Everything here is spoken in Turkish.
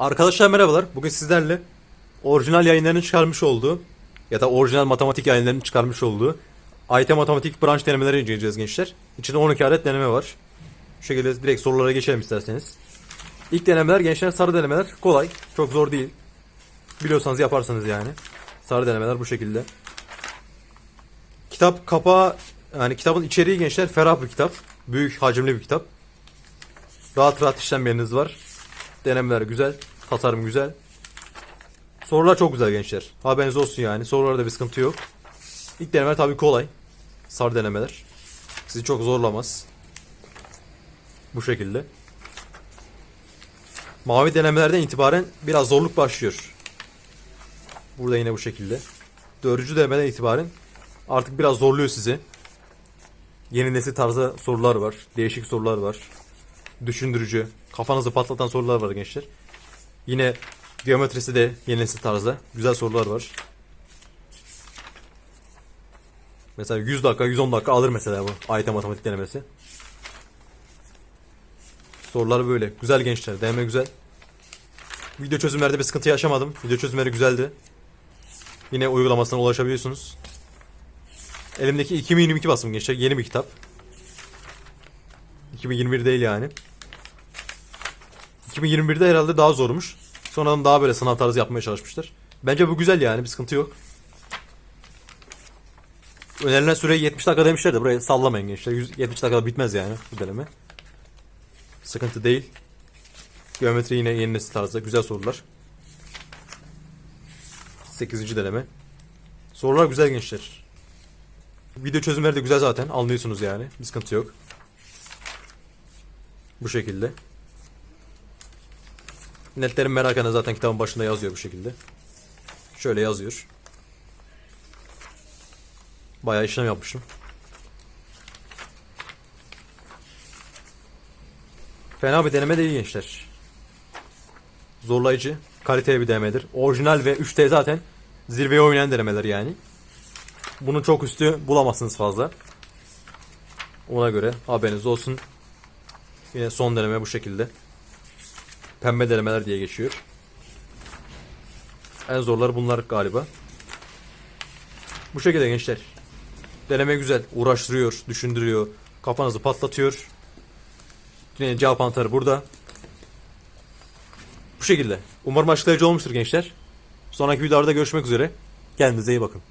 Arkadaşlar merhabalar. Bugün sizlerle orijinal yayınlarının çıkarmış olduğu ya da orijinal matematik yayınlarının çıkarmış olduğu AYT matematik branş denemeleri inceleyeceğiz gençler. İçinde 12 adet deneme var. Şu şekilde direkt sorulara geçelim isterseniz. İlk denemeler gençler sarı denemeler. Kolay. Çok zor değil. Biliyorsanız yaparsanız yani. Sarı denemeler bu şekilde. Kitap kapağı yani kitabın içeriği gençler ferah bir kitap. Büyük hacimli bir kitap. Rahat rahat işlemleriniz var. Denemeler güzel. Tasarım güzel. Sorular çok güzel gençler. Haberiniz olsun yani. Sorularda bir sıkıntı yok. İlk deneme tabii kolay. Sarı denemeler. Sizi çok zorlamaz. Bu şekilde. Mavi denemelerden itibaren biraz zorluk başlıyor. Burada yine bu şekilde. Dördüncü denemeden itibaren artık biraz zorluyor sizi. Yeni nesil tarzda sorular var. Değişik sorular var. Düşündürücü, kafanızı patlatan sorular var gençler. Yine geometrisi de yeni nesil tarzda. Güzel sorular var. Mesela 100 dakika, 110 dakika alır mesela bu AYT matematik denemesi. Sorular böyle. Güzel gençler. Deneme güzel. Video çözümlerde bir sıkıntı yaşamadım. Video çözümleri güzeldi. Yine uygulamasına ulaşabiliyorsunuz. Elimdeki 2022 basım gençler. Yeni bir kitap. 2021 değil yani. 2021'de herhalde daha zormuş. Sonradan daha böyle sınav tarzı yapmaya çalışmışlar. Bence bu güzel yani bir sıkıntı yok. Önerilen süre 70 dakika demişler de burayı sallamayın gençler. 100 70 dakikada bitmez yani bu deneme. Sıkıntı değil. Geometri yine yeni nesil tarzda güzel sorular. 8. deneme. Sorular güzel gençler. Video çözümleri de güzel zaten. Anlıyorsunuz yani. Bir sıkıntı yok. Bu şekilde. Netlerin merakına zaten kitabın başında yazıyor bu şekilde. Şöyle yazıyor. Bayağı işlem yapmışım. Fena bir deneme değil gençler. Zorlayıcı, kaliteli bir denemedir. Orijinal ve 3D zaten zirveye oynayan denemeler yani. Bunun çok üstü bulamazsınız fazla. Ona göre haberiniz olsun. Yine son deneme bu şekilde. Pembe denemeler diye geçiyor. En zorları bunlar galiba. Bu şekilde gençler. Deneme güzel. Uğraştırıyor, düşündürüyor. Kafanızı patlatıyor. Yine cevap anahtarı burada. Bu şekilde. Umarım açıklayıcı olmuştur gençler. Sonraki videolarda görüşmek üzere. Kendinize iyi bakın.